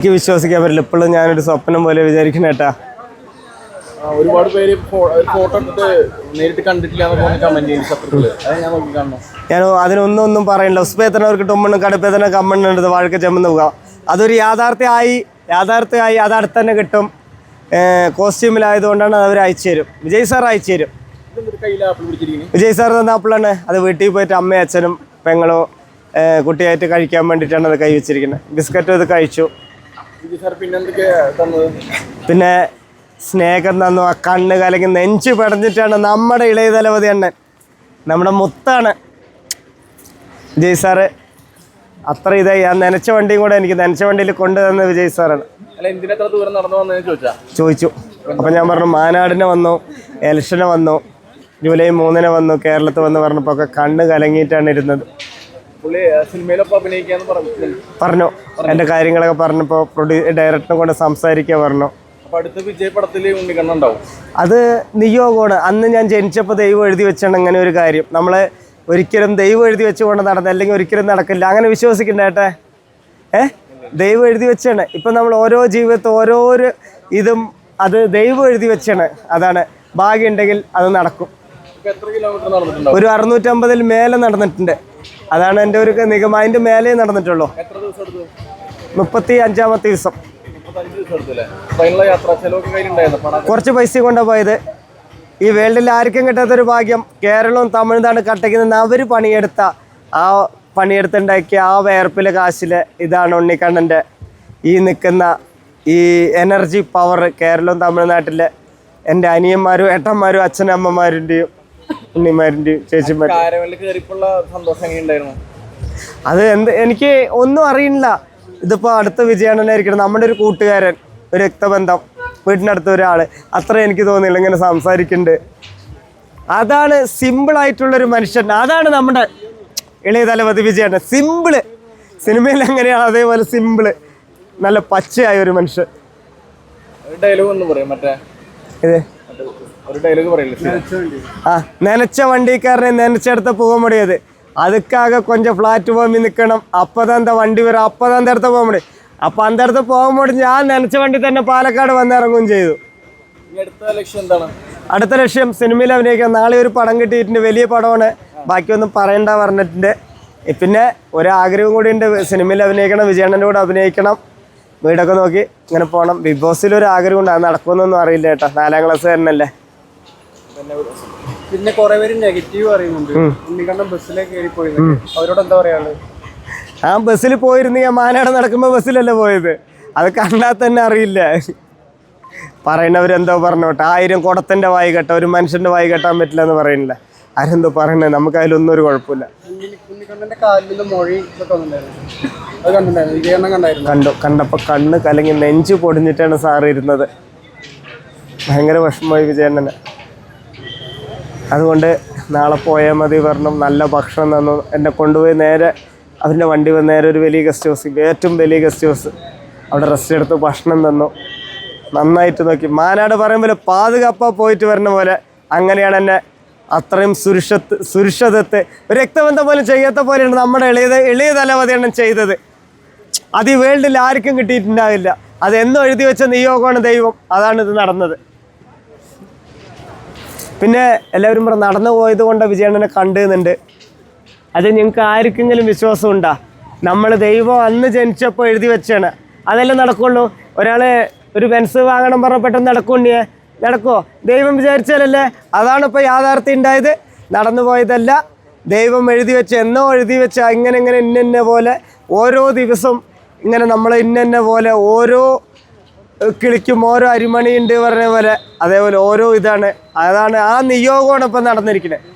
എനിക്ക് വിശ്വസിക്കാൻ പറ്റില്ല. ഇപ്പോഴും ഞാനൊരു സ്വപ്നം പോലെ വിചാരിക്കണ കേട്ടാ. ഒരുപാട് പേര് ഫോട്ടോ നേരിട്ട് കണ്ടിട്ടില്ല ഞാൻ അതിനൊന്നും ഒന്നും പറയണില്ല. ഉസ്പേത്തനവർക്ക് ടൊമ്മണ്ണും കടുപ്പേത്തന കമ്മണ്ണുണ്ട്. വാഴക്ക് ചെമ്മെന്ന് പോകാം. അതൊരു യാഥാർത്ഥ്യമായി യാഥാർത്ഥ്യമായി അത് അടുത്ത് തന്നെ കിട്ടും. കോസ്റ്റ്യൂമിലായതുകൊണ്ടാണ് അവർ അയച്ചു തരും. വിജയ് സാർ അയച്ചു തരും. വിജയ് സാർ തന്ന ആപ്പിളാണ്. അത് വീട്ടിൽ പോയിട്ട് അമ്മയും അച്ഛനും പെങ്ങളോ കുട്ടിയായിട്ട് കഴിക്കാൻ വേണ്ടിയിട്ടാണ് അത് കൈ വെച്ചിരിക്കുന്നത് ബിസ്ക്കറ്റും അത് കഴിച്ചു. പിന്നെ സ്നേഹം തന്നു ആ കണ്ണ് കലങ്ങി നെഞ്ചു പടഞ്ഞിട്ടാണ് നമ്മുടെ ഇളയ തലവതി അണ്ണൻ. നമ്മുടെ മുത്താണ്. വിജയ് സാറ് അത്ര ഇതായി. ആ നനച്ച വണ്ടിയും കൂടെ എനിക്ക് നനച്ച വണ്ടിയിൽ കൊണ്ടുതന്ന വിജയ് സാറാണ്. ചോദിച്ചു? അപ്പം ഞാൻ പറഞ്ഞു മാനാടിന് വന്നു എലക്ഷന് വന്നു ജൂലൈ മൂന്നിന് വന്നു കേരളത്തിൽ വന്ന് പറഞ്ഞപ്പോൾ ഒക്കെ കണ്ണ് കലങ്ങിയിട്ടാണ് ഇരുന്നത്. പറഞ്ഞു. എന്റെ കാര്യങ്ങളൊക്കെ പറഞ്ഞപ്പോ ഡയറക്ടറും കൊണ്ട് സംസാരിക്കുക പറഞ്ഞു. അത് നിയോഗമാണ് അന്ന് ഞാൻ ജനിച്ചപ്പോൾ ദൈവം എഴുതി വെച്ചാണ് അങ്ങനെ ഒരു കാര്യം. നമ്മളെ ഒരിക്കലും ദൈവം എഴുതി വെച്ചുകൊണ്ട് നടന്ന അല്ലെങ്കിൽ ഒരിക്കലും നടക്കില്ല. അങ്ങനെ വിശ്വസിക്കണ്ടേട്ടെ ഏ? ദൈവം എഴുതി വെച്ചാണ്. ഇപ്പം നമ്മൾ ഓരോ ജീവിതത്തിൽ ഓരോ ഇതും അത് ദൈവം എഴുതി വെച്ചാണ്. അതാണ്. ഭാഗ്യമുണ്ടെങ്കിൽ അത് നടക്കും. ഒരു അറുന്നൂറ്റമ്പതിൽ മേലെ നടന്നിട്ടുണ്ട്. അതാണ് എന്റെ ഒരു നിഗമ അതിന്റെ മേലെ നടന്നിട്ടുള്ളൂ. മുപ്പത്തി അഞ്ചാമത്തെ ദിവസം. കുറച്ച് പൈസ കൊണ്ടാണ് പോയത്. ഈ വേൾഡിൽ ആർക്കും കിട്ടാത്തൊരു ഭാഗ്യം കേരളവും തമിഴ്നാട് കട്ടയ്ക്ക് നിന്ന് അവർ പണിയെടുത്ത ആ പണിയെടുത്തുണ്ടാക്കിയ ആ വേർപ്പിലെ കാശിൽ ഇതാണ് ഉണ്ണിക്കണ്ണന്റെ ഈ നിൽക്കുന്ന ഈ എനർജി പവർ കേരളവും തമിഴ്നാട്ടിലെ എന്റെ അനിയന്മാരും ഏട്ടന്മാരും അച്ഛനമ്മമാരുടെയും സന്തോഷം എങ്ങനെയുണ്ടായിരുന്നു? അത് എന്ത് എനിക്ക് ഒന്നും അറിയില്ല. ഇതിപ്പോൾ അടുത്ത വിജയാണനായിരിക്കണം നമ്മുടെ ഒരു കൂട്ടുകാരൻ ഒരു രക്തബന്ധം വീട്ടിനടുത്ത ഒരാൾ അത്ര എനിക്ക് തോന്നിയില്ല. ഇങ്ങനെ സംസാരിക്കുന്നുണ്ട് അതാണ് ഒരു മനുഷ്യൻ. അതാണ് നമ്മുടെ ഇളയ തലപതി വിജയണ്ണൻ. സിമ്പിൾ സിനിമയിൽ എങ്ങനെയാണ് അതേപോലെ സിമ്പിൾ നല്ല പച്ചയായ ഒരു മനുഷ്യൻ. ഡയലോഗ് ഒന്ന് പറയും മറ്റേ. ഇത് മറ്റേ ഒരു ഡയലോഗ് പറയില്ലേ ആ നനച്ച വണ്ടിക്കാരനെ നനച്ചെടുത്ത പോകാൻ മുടിയത് அதுக்காக கொஞ்சம் പ്ലാറ്റ്ഫോമിൽ നിൽക്കണം അപ്പം എന്താ വണ്ടി വരും അപ്പം എന്താ അടുത്ത് പോകാൻ മുടി അപ്പം അന്ത അടുത്ത് പോകാൻ മുടി ഞാൻ നനച്ച വണ്ടി തന്നെ പാലക്കാട് വന്നിറങ്ങുകയും ചെയ്തു ഇനി അടുത്ത ലക്ഷ്യം എന്താണ് അടുത്ത ലക്ഷ്യം സിനിമയിൽ അഭിനയിക്കാൻ നാളെ ഒരു പടം കിട്ടിയിട്ടുണ്ട് വലിയ പടമാണ് ബാക്കിയൊന്നും പറയണ്ട പറഞ്ഞിട്ടുണ്ട് ഇ- പിന്നെ ഒരാഗ്രഹം കൂടി ഉണ്ട് സിനിമയിൽ അഭിനയിക്കണം വിജയണ്ണൻ്റെ കൂടെ അഭിനയിക്കണം വീടൊക്കെ നോക്കി ഇങ്ങനെ പോകണം ബിഗ് ബോസിൽ ഒരു ആഗ്രഹം ഉണ്ട് അത് നടക്കുമെന്നൊന്നും അറിയില്ല കേട്ടോ നാലാം ക്ലാസ് തന്നെയല്ലേ പിന്നെ കുറെ പേര് നെഗറ്റീവ് പറയുന്നുണ്ട്. ബസ്സിലേ കയറി പോയി അവരോട് എന്താ പറയാൾ ആ ബസ്സിൽ പോയിരുന്നു ഞാൻ മാനാട് നടക്കുമ്പോ ബസ്സിലല്ലേ പോയത്. അത് കണ്ടാൽ തന്നെ അറിയില്ല. പറയണവരെന്തോ പറഞ്ഞോട്ടെ. ആയിരം കുടത്തിന്റെ വായി കെട്ട ഒരു മനുഷ്യന്റെ വായി കെട്ടാൻ പറ്റില്ല എന്ന് പറയുന്നില്ല. ആരെന്തോ പറയണേ നമുക്ക് അതിലൊന്നും ഒരു കുഴപ്പമില്ല. കണ്ടു. കണ്ടപ്പോ കണ്ണ് കലങ്ങി നെഞ്ചു പൊടിഞ്ഞിട്ടാണ് സാറ് ഇരുന്നത്. ഭയങ്കര വിഷമമായി വിജയണ്ണന്. അതുകൊണ്ട് നാളെ പോയാൽ മതി പറഞ്ഞു നല്ല ഭക്ഷണം തന്നു. എന്നെ കൊണ്ടുപോയി നേരെ അവന്റെ വണ്ടി വന്ന് നേരെ ഒരു വലിയ ഗസ്റ്റ് ഹൗസ് ഏറ്റവും വലിയ ഗസ്റ്റ് ഹൗസ് അവിടെ റെസ്റ്റ് എടുത്ത് ഭക്ഷണം തന്നു. നന്നായിട്ട് നോക്കി. മാനാട് പറയുമ്പോൾ പാതുകാപ്പ പോയിട്ട് വരുന്ന പോലെ അങ്ങനെയാണ് എന്നെ അത്രയും സുരക്ഷത്ത് സുരക്ഷിതത്ത് രക്തബന്ധം പോലും ചെയ്യാത്ത പോലെയാണ് നമ്മുടെ എളിയ എളിയ തലവതിയാണ് ചെയ്തത്. അത് ഈ വേൾഡിൽ ആർക്കും കിട്ടിയിട്ടുണ്ടാവില്ല. അത് എന്നും എഴുതി വെച്ച നിയോഗമാണ് ദൈവം. അതാണ് ഇത് നടന്നത്. പിന്നെ എല്ലാവരും പറഞ്ഞു നടന്നു പോയത് കൊണ്ട് വിജയണ്ണനെ കണ്ടുന്നുണ്ട്. അത് നിങ്ങൾക്ക് ആർക്കെങ്കിലും വിശ്വാസം ഉണ്ടോ നമ്മൾ ദൈവം അന്ന് ജനിച്ചപ്പോൾ എഴുതി വെച്ചാണ്. അതെല്ലാം നടക്കുള്ളൂ? ഒരാൾ ഒരു പെൻസ് വാങ്ങണം പറഞ്ഞ പെട്ടെന്ന് നടക്കുണ്ണിയെ നടക്കുമോ ദൈവം വിചാരിച്ചാലല്ലേ? അതാണ് ഇപ്പോൾ യാഥാർത്ഥ്യം ഉണ്ടായത്. നടന്നു പോയതല്ല. ദൈവം എഴുതി വെച്ച് എന്നോ എഴുതി വെച്ച ഇങ്ങനെ ഇങ്ങനെ ഇന്നെ പോലെ ഓരോ ദിവസം ഇങ്ങനെ നമ്മൾ ഇന്നെ പോലെ ഓരോ കിളിക്കും ഓരോ അരിമണിയുണ്ട് പറഞ്ഞ പോലെ അതേപോലെ ഓരോ ഇതാണ്. അതാണ് ആ നിയോഗമാണ് ഇപ്പം നടന്നിരിക്കുന്നത്